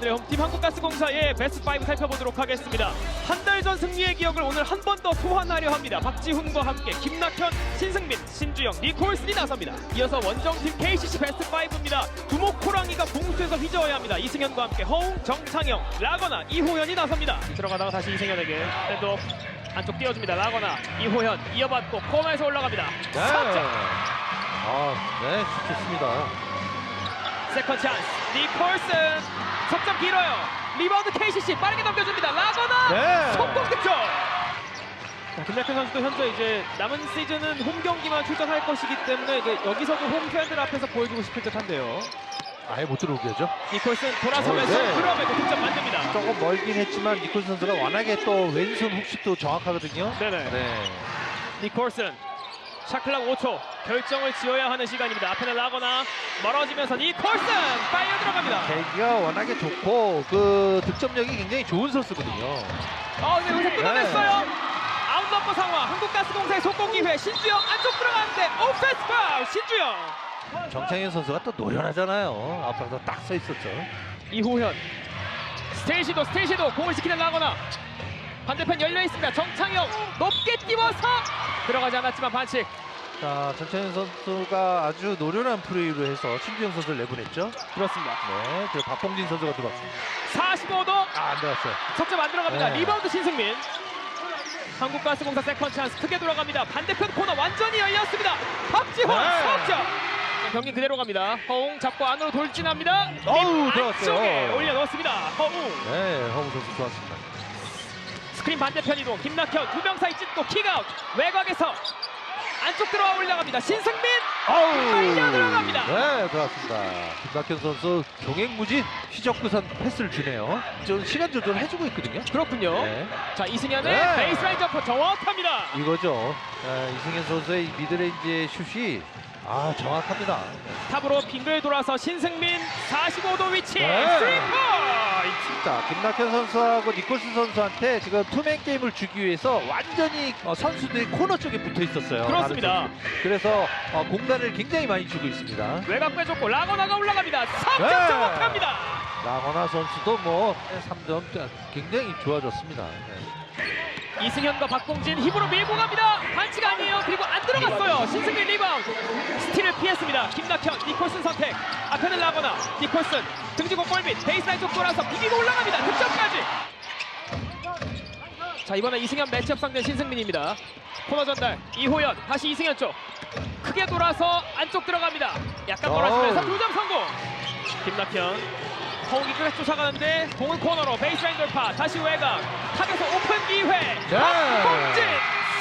오늘의 홈팀 한국가스공사의 베스트 5 살펴보도록 하겠습니다. 한 달 전 승리의 기억을 오늘 한 번 더 소환하려 합니다. 박지훈과 함께 김낙현, 신승민, 신주영, 니콜슨이 나섭니다. 이어서 원정팀 KCC 베스트 5입니다. 두목 호랑이가 봉수에서 휘저어야 합니다. 이승현과 함께 허웅, 정창영, 라거나, 이호연이 나섭니다. 들어가다가 다시 이승현에게 핸드오프 안쪽 띄워줍니다. 라거나, 이호연 이어받고 코너에서 올라갑니다. 네. 아, 네, 좋습니다. 세컨 찬스 니콜슨 석점 길어요 리바운드 KCC 빠르게 넘겨줍니다 라거나 네. 속공 득점 자, 김낙현 선수도 현재 이제 남은 시즌은 홈 경기만 출전할 것이기 때문에 이제 여기서도 홈 팬들 앞에서 보여주고 싶을 듯한데요 아예 못 들어오게 하죠. 니콜슨 돌아서면서 어, 네. 끌어내고 득점 만듭니다 조금 멀긴 했지만 니콜 선수가 워낙에 또 왼손 훅슛도 정확하거든요. 네네 네. 니콜슨 샤클락 5초 결정을 지어야 하는 시간입니다 앞에는 라거나 멀어지면서 니콜슨 빨려 들어갑니다 계기가 워낙에 좋고 그 득점력이 굉장히 좋은 선수거든요. 어, 네, 여기서 끊어냈어요. 아웃 넘버 상황. 한국가스공사의 속공 기회. 신주영 안쪽 들어가는데 오펜스 파울. 신주영. 정창현 선수가 또 노련하잖아요. 앞에서 딱 서 있었죠. 이호현. 스테이시도 스테이시도 공을 지키는 라거나. 반대편 열려 있습니다. 정창영 높게 띄워서 들어가지 않았지만 반칙. 자, 정창현 선수가 아주 노련한 플레이로 해서 신주영 선수를 내보냈죠. 그렇습니다. 네, 그리고 박봉진 선수가 들어왔습니다. 45도 아, 안 들어갔어요. 석점 안 들어갑니다. 네. 리바운드 신승민. 한국가스공사 세컨 찬스 크게 돌아갑니다. 반대편 코너 완전히 열렸습니다. 박지원 네. 석점. 자, 경기 그대로 갑니다. 허웅 잡고 안으로 돌진합니다. 어우, 립 들어갔어요. 안쪽에 올려놓습니다. 허웅. 네, 허우 선수 좋았습니다. 스크린 반대편 이동. 김낙현 두 명 사이 찢고 킥아웃. 외곽에서 안쪽 들어와 올라갑니다. 신승민 빨려 들어갑니다. 네, 들어갔습니다. 김낙현 선수 종횡무진 휘적구선 패스를 주네요. 좀 시간 조절 해주고 있거든요. 그렇군요. 네, 자 이승현의 네. 베이스라인 점퍼 정확합니다. 이거죠. 네, 이승현 선수의 이 미드레인지 슛이 아 정확합니다. 탑으로 빙글 돌아서 신승민 45도 위치 네. 3포인트. 자, 김낙현 선수하고 니콜스 선수한테 지금 투맨 게임을 주기 위해서 완전히 어, 선수들이 코너 쪽에 붙어 있었어요. 그렇습니다. 그래서 어, 공간을 굉장히 많이 주고 있습니다. 외곽 빼줬고 라거나가 올라갑니다. 3점 네. 정확합니다. 라거나 선수도 뭐 3점 굉장히 좋아졌습니다. 네. 이승현과 박공진 힘으로 밀고 갑니다. 반칙 아니에요. 그리고 안 들어갔어요. 신승민 리바운드. 스틸을 피했습니다. 김낙현, 니콜슨 선택. 앞에는 라거나, 니콜슨 등지고 골밑 베이스라인 쪽 돌아서 비비고 올라갑니다. 득점까지. 자 이번에 이승현 매치업 상대 신승민입니다. 코너 전달 이호연 다시 이승현 쪽 크게 돌아서 안쪽 들어갑니다. 약간 멀어지면서 어우. 두점 성공. 김낙현 허웅이 끝까지 쫓아가는데 공은 코너로 베이스라인 돌파 다시 외곽. 탑에서 오픈 기회. 박공진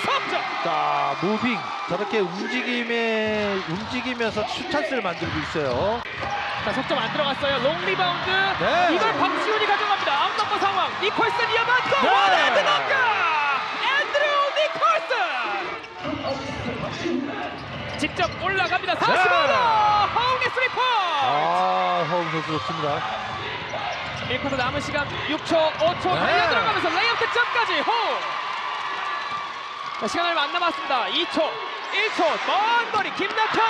석점. 자, 무빙. 저렇게 움직임에 움직이면서 슛 찬스를 만들고 있어요. 자 석점 안 들어갔어요. 롱 리바운드. 네. 이걸 박지훈이 가져갑니다. 아웃 넘버 상황. 니콜슨 이어받고 네. 원핸드 넘겨 앤드류 니콜슨! 직접 올라갑니다. 45도 허웅의 스리퍼! 네. 아, 허웅 선수 좋습니다. 1쿼터 남은 시간 6초, 5초 네. 달려 들어가면서 레이업 득점까지 호! 자, 시간 얼마 안 남았습니다. 2초, 1초, 먼 거리 김낙현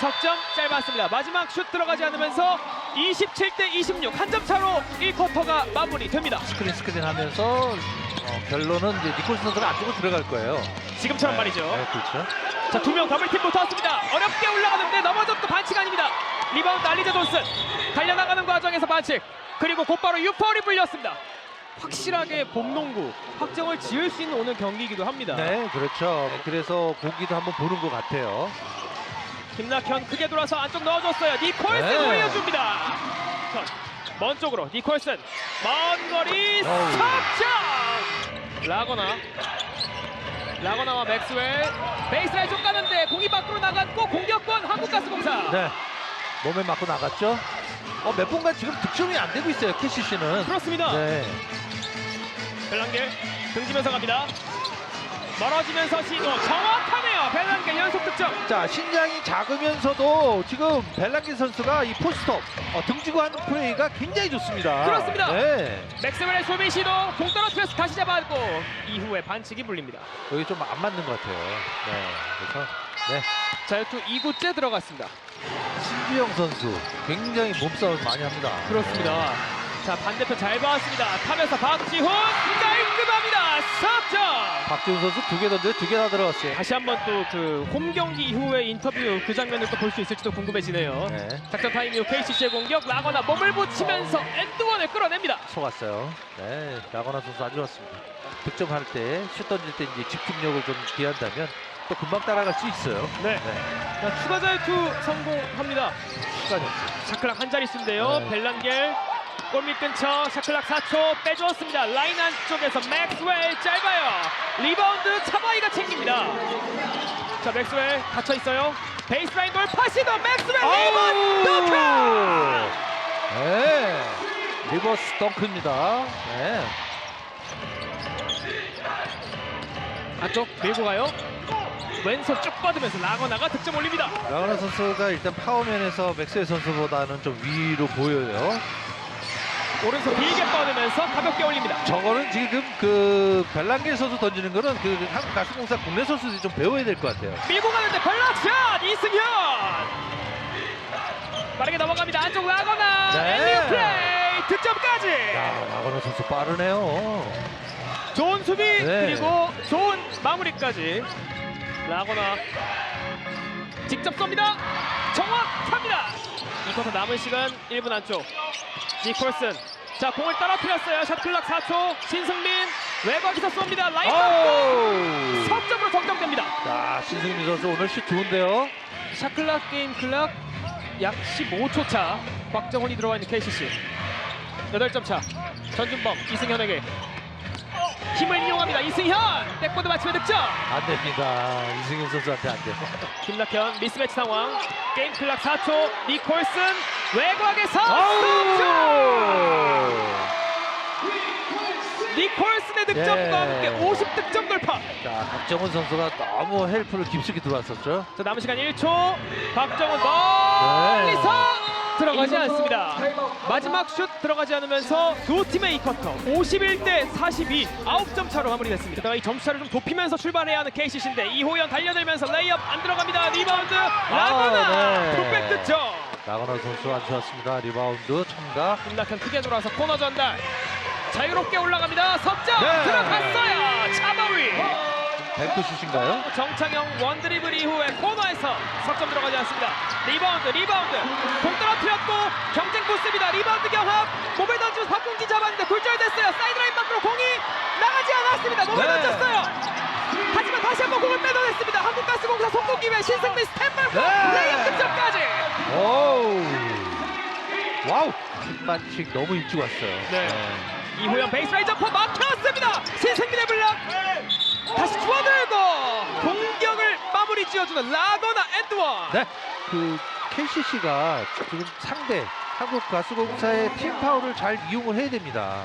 석점 짧았습니다. 마지막 슛 들어가지 않으면서 27대 26 한 점 차로 1쿼터가 마무리됩니다. 스크린 스크린 하면서 어, 결론은 이제 니콜스 선수가 안쪽으로 들어갈 거예요. 지금처럼 말이죠. 네, 그렇죠. 자, 두 명 더블팀 붙었습니다. 어렵게 올라가는데 넘어졌도 반칙 아닙니다. 리바운드 알리자 존슨 달려나가는 과정에서 반칙. 그리고 곧바로 유파울이 불렸습니다. 확실하게 봄농구 확정을 지을 수 있는 오늘 경기이기도 합니다. 네, 그렇죠. 그래서 보기도 한번 보는 것 같아요. 김낙현 크게 돌아서 안쪽 넣어줬어요. 니콜슨 네. 올려줍니다. 자, 먼 쪽으로 니콜슨 먼 거리. 석점. 라거나 라거나와 맥스웰 베이스라인 쪽 가는데 공이 밖으로 나갔고 공격권 한국가스공사. 네, 몸에 맞고 나갔죠. 어, 몇 번간 지금 득점이 안 되고 있어요, 캐시 씨는. 그렇습니다. 네. 벨랑겔 등지면서 갑니다. 멀어지면서 시도 정확하네요. 벨랑겔 연속 득점. 자, 신장이 작으면서도 지금 벨랑기 선수가 이 포스트업 어, 등지고 하는 플레이가 굉장히 좋습니다. 그렇습니다. 네. 맥스웰의 소비 시도 공 떨어뜨려서 다시 잡았고 이후에 반칙이 불립니다. 여기 좀 안 맞는 것 같아요. 네. 그래서 네. 자유투 2구째 들어갔습니다. 신주영 선수 굉장히 몸싸움 많이 합니다. 그렇습니다. 자 반대편 잘 봤습니다. 타면서 박지훈 깔끔합니다. 석점. 박지훈 선수 두 개 던져 두개 다 들어갔어요. 다시 한번 또 그 홈 경기 이후의 인터뷰 그 장면을 또 볼 수 있을지도 궁금해지네요. 네, 작전 타임 이후 KCC의 공격 라거나 몸을 붙이면서 엔드원을 끌어냅니다. 속았어요. 네, 라거나 선수 아주 좋았습니다. 득점할 때, 슛 던질 때 이제 집중력을 좀 기한다면 또 금방 따라갈 수 있어요. 네. 네, 자, 추가 자유투 성공합니다. 시간이 없어요. 샤클락 한 자릿수인데요. 네. 벨란겔 골밑 근처 샤클락 4초 빼주었습니다. 라인 안쪽에서 맥스웰 짧아요. 리바운드 차바이가 챙깁니다. 자 맥스웰 갇혀 있어요. 베이스라인 돌파 시도 맥스웰 리바운드 덩크! 네, 리버스 덩크입니다. 네, 안쪽 밀고 가요. 왼손 쭉 뻗으면서 라거나가 득점 올립니다. 라거나 선수가 일단 파워면에서 맥스웰 선수보다는 좀 위로 보여요. 오른손 길게 뻗으면서 가볍게 올립니다. 저거는 지금 그 벨랑겔 선수 던지는 거는 그 한국 가수공사 국내 선수들이 좀 배워야 될 것 같아요. 밀고 가는데 블락샷 이승현 빠르게 넘어갑니다 안쪽 라거나 네. 엘리오 플레이 득점까지 야, 라거나 선수 빠르네요. 좋은 수비 네. 그리고 좋은 마무리까지 라거나 직접 쏩니다. 정확합니다. 이 쿼터 남은 시간 1분 안쪽. 니콜슨. 자 공을 떨어뜨렸어요. 샷클락 4초. 신승민. 외곽에서 쏩니다. 오! 석점으로 정정됩니다. 자, 신승민 선수 오늘 슛 좋은데요. 샤클락 게임 클락 약 15초 차. 곽정훈이 들어와 있는 KCC 8점 차. 전준범 이승현에게 힘을 이용합니다 이승현 백보드 맞추면 득점 안 됩니다. 이승현 선수한테 안 돼요. 김낙현 미스매치 상황 게임 클락 4초 니콜슨 외곽에서 득점! 니콜슨의 득점과 예. 함께 50 득점 돌파 자, 박정훈 선수가 너무 헬프를 깊숙이 들어왔었죠. 자 남은 시간 1초 박정훈 멀리서 들어가지 않습니다 마지막 슛 들어가지 않으면서 두 팀의 이 쿼터 51대 42 9점 차로 마무리됐습니다 게다가 이 점수차를 좀 높이면서 출발해야 하는 KCC인데 이호연 달려들면서 레이업 안 들어갑니다 리바운드 라거나 네. 풋백 득점 라거나 선수 아주 좋았습니다. 리바운드 첨가. 김낙현 크게 돌아서 코너 전달 자유롭게 올라갑니다 석점 네. 들어갔어요 뱅크 슛인가요? 정창영 원드리블 이후에 코너에서 석점 들어가지 않습니다. 리바운드 리바운드 공 떨어뜨렸고 경쟁 붙습니다. 리바운드 경합 몸에 던지면서 박공기 잡았는데 굴절됐어요. 사이드라인 밖으로 공이 나가지 않았습니다. 몸에 네. 던졌어요. 하지만 다시 한번 공을 빼돌렸습니다. 한국가스공사 송공기회 신승민 스탠바이크 네. 레이업 득점까지. 오우! 와우! 킥반칙 너무 일찍 왔어요. 네. 이호영 베이스라인 점퍼 막혔습니다. 신승민의 블락 다시 주워들고 공격을 마무리 지어주는 라거나 앤드원. 네, 그 KCC가 지금 상대 한국 가수공사의 팀 파울을 잘 이용을 해야 됩니다.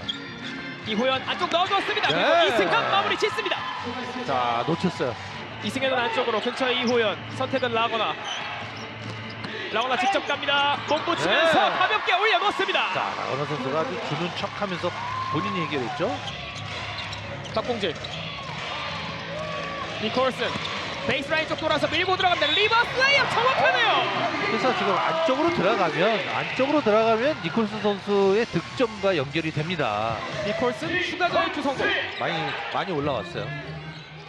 이호연 안쪽 넣어줬습니다. 네. 그리고 이승현 마무리 짓습니다. 자, 놓쳤어요. 이승현은 안쪽으로 근처에 이호연 선택은 라거나. 라거나 직접 갑니다. 몸 붙이면서 네. 가볍게 올려놓습니다. 자, 나건호 선수가 아주 주는 척하면서 본인이 해결했죠. 박봉진. 니콜슨. 베이스 라인 쪽 돌아서 밀고 들어갑니다. 리버스 레이업 정확하네요. 그래서 지금 안쪽으로 들어가면 안쪽으로 들어가면 니콜슨 선수의 득점과 연결이 됩니다. 니콜슨 추가 자유투 성공. 많이 많이 올라왔어요.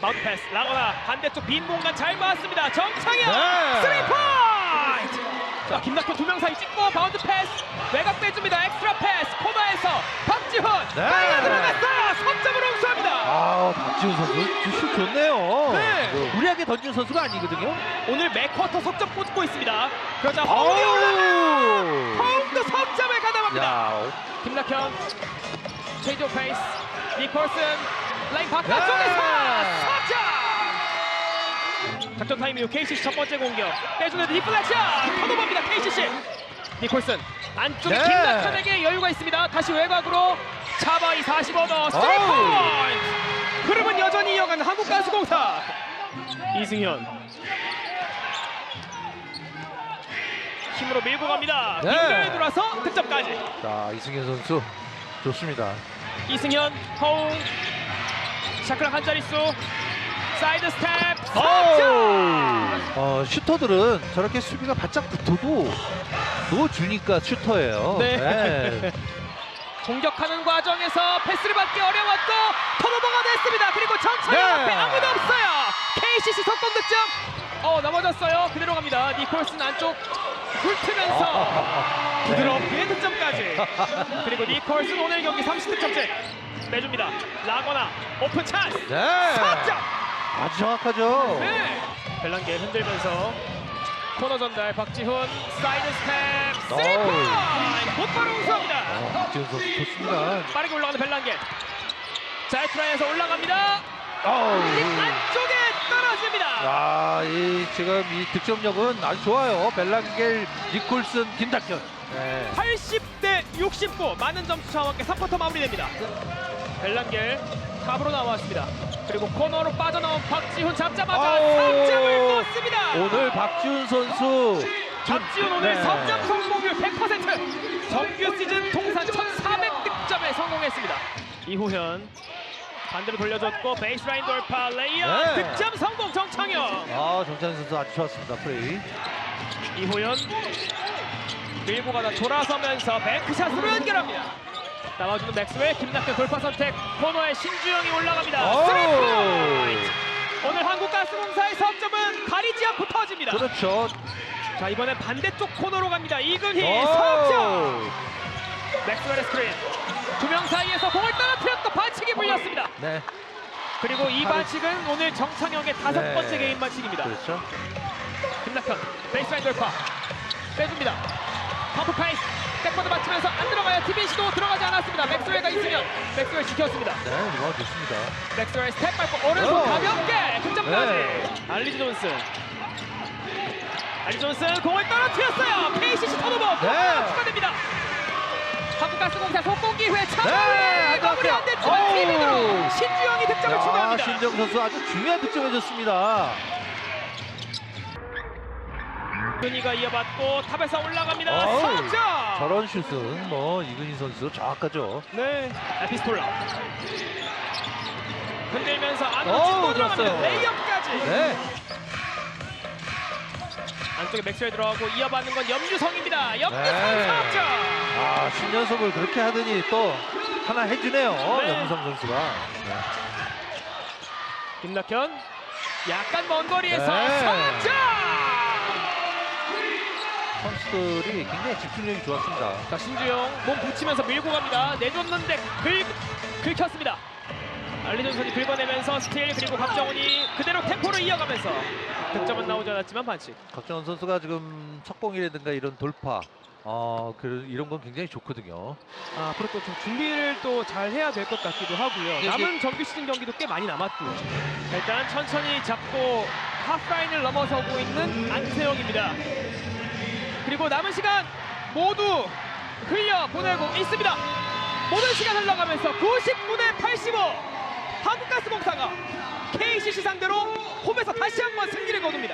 바운드 패스. 라거나 반대쪽 빈 공간 잘 봤습니다. 정창현. 네. 스리 포인트. 자, 김낙현 두 명 사이 찍고 바운드 패스. 외곽 빼줍니다. 엑스트라 패스. 코너에서 박지훈. 네. 빨려 들어갔어요. 석점으로 웅수합니다. 아, 박지훈 선수 슛 좋네요. 네. 그 무리하게 던진 선수가 아니거든요. 오늘 맥쿼터 석점 꽂고 있습니다. 그러자 허웅이 올라가. 아우! 허웅도 석점을 가담합니다. 야, 김낙현. 체이조 페이스. 니콜슨. 라인 바깥쪽에서 네. 석점. 작전 타임 이후 KCC 첫 번째 공격. 빼주는 디플렉션. 터너버입니다. KCC. 니콜슨. 안쪽에 네. 김낙현에게 여유가 있습니다. 다시 외곽으로 차바이 45도 스리 아우. 포인트. 흐름은 여전히 이어가는 한국가스공사. 이승현. 힘으로 밀고 갑니다. 네. 빙글 돌아서 득점까지. 자, 이승현 선수 좋습니다. 이승현, 허웅, 샤크락 한 자릿수, 사이드 스텝, 오! 석점! 어, 슈터들은 저렇게 수비가 바짝 붙어도 넣어주니까 슈터예요. 네. 공격하는 과정에서 패스를 받기 어려웠고 턴오버가 됐습니다. 그리고 정창현 네. 앞에 아무도 없어요. KCC 속공 득점. 어 넘어졌어요. 그대로 갑니다. 니콜슨 안쪽 훑으면서 부드럽게 득점까지. 그리고 니콜슨 오늘 경기 30득점째 내줍니다. 라거나 오픈 찬스. 네. 4점. 아주 정확하죠. 네. 벨랑게 흔들면서 코너 전달 박지훈 사이드 스텝 쓰리 어우. 포인트 곧바로 우수 지금 선수 좋습니다. 빠르게 올라가는 벨랑게 자이트라인에서 올라갑니다. 어우. 안쪽에 떨어집니다. 아, 이 지금 이 득점력은 아주 좋아요. 벨랑겔, 니콜슨, 김탁현. 네. 80대 69 많은 점수 차와 함께 3쿼터 마무리됩니다. 벨랑겔 탑으로 나왔습니다. 그리고 코너로 빠져나온 박지훈 잡자마자 아우. 3점을 꽂습니다. 오늘 박지훈 선수 박지훈 오늘 네. 석점 성공률 100% 정규 시즌 통산 1400득점에 성공했습니다. 이호현 반대로 돌려줬고 베이스라인 돌파 레이업 네. 득점 성공 정창영 아, 정찬 선수 아주 좋았습니다. 플레이. 이호연 밀고 가다 돌아서면서 뱅크샷으로 연결합니다. 나와주는 맥스웰 김낙현 돌파 선택 코너에 신주영이 올라갑니다. 오. 쓰리 포인트! 오늘 한국가스공사의 석점은 가리지 않고 터집니다. 그렇죠. 자 이번엔 반대쪽 코너로 갑니다. 이근희 오. 석점 맥스웰의 스크린 두 명 사이에서 공을 떨어뜨렸고 반칙이 불렸습니다. 네. 그리고 이 반칙은 오늘 정창영의 다섯 네. 번째 개인 반칙입니다. 그렇죠. 김낙현 베이스라인 돌파 빼줍니다 펌프 파이스 백퍼드 맞추면서 안 들어가요 시도 들어가지 않았습니다 맥스웰가 있으면 맥스웰 지켰습니다 네, 이거 좋습니다. 맥스웰 스텝 밟고 오른손 오. 가볍게 득점까지 네. 알리지 존슨 알리지 존슨 공을 떨어뜨렸어요 KCC 턴오버 네. 추가됩니다 한국가스공사 속공 기회 네, 차례 마무리 안 됐지만 오. 티빈으로 신주영이 득점을 야, 추가합니다 신정 선수 아주 중요한 득점해줬습니다. 윤희가 이어받고 탑에서 올라갑니다 어우, 석점 저런 슛은 뭐 이근희 선수 정확하죠. 네, 에피스톨라 흔들면서 안으로 어우, 들어갑니다. 레이업까지 네. 안쪽에 맥스웰 들어가고 이어받는 건 염주성입니다. 염주성 네. 석점 아, 신연속을 그렇게 하더니 또 하나 해주네요. 네. 염성 선수가. 네. 김낙현 약간 먼 거리에서 네. 석점 선수들이 굉장히 집중력이 좋았습니다. 자 신주영 몸 붙이면서 밀고 갑니다. 내줬는데 긁, 긁혔습니다. 알리존슨이 긁어내면서 스틸 그리고 박정훈이 그대로 템포를 이어가면서 득점은 나오지 않았지만 반칙. 박정원 선수가 지금 석공이라든가 이런 돌파, 어, 그 이런 건 굉장히 좋거든요. 아, 앞으로 또 좀 준비를 또 잘 해야 될 것 같기도 하고요. 이게- 남은 정규 시즌 경기도 꽤 많이 남았고요. 일단 천천히 잡고 하프라인을 넘어서고 있는 안세영입니다. 그리고 남은 시간 모두 흘려 보내고 있습니다. 모든 시간 흘러가면서 99대 85 한국가스공사가 KCC 상대로 홈에서 다시 한번 승리를 거둡니다.